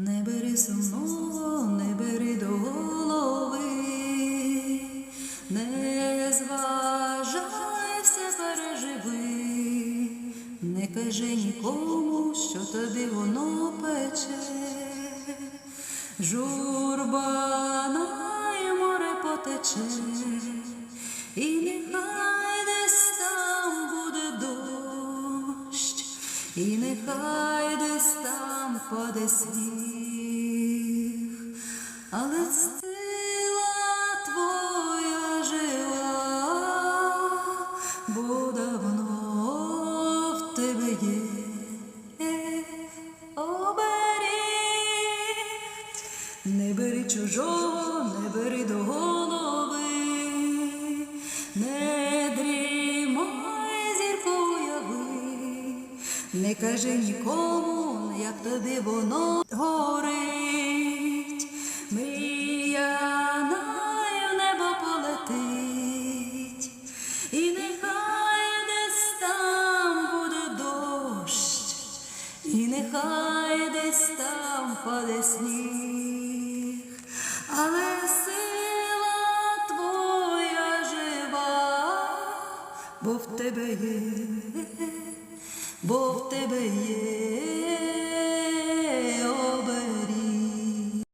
Не бери сумного, не бери до голови, не зважай, все переживи, не кажи нікому, що тобі воно пече, журба на море потече, і нехай десь там буде дощ, і нехай десь там паде сніг, але стила твоя жива, бо давно в тебе є. оберіг, не бери чужого, не бери не кажи нікому, як тобі воно горить, мріяною небо полетить, і нехай десь там буде дощ, і нехай десь там паде сніг, бо в тебе є, бо в тебе є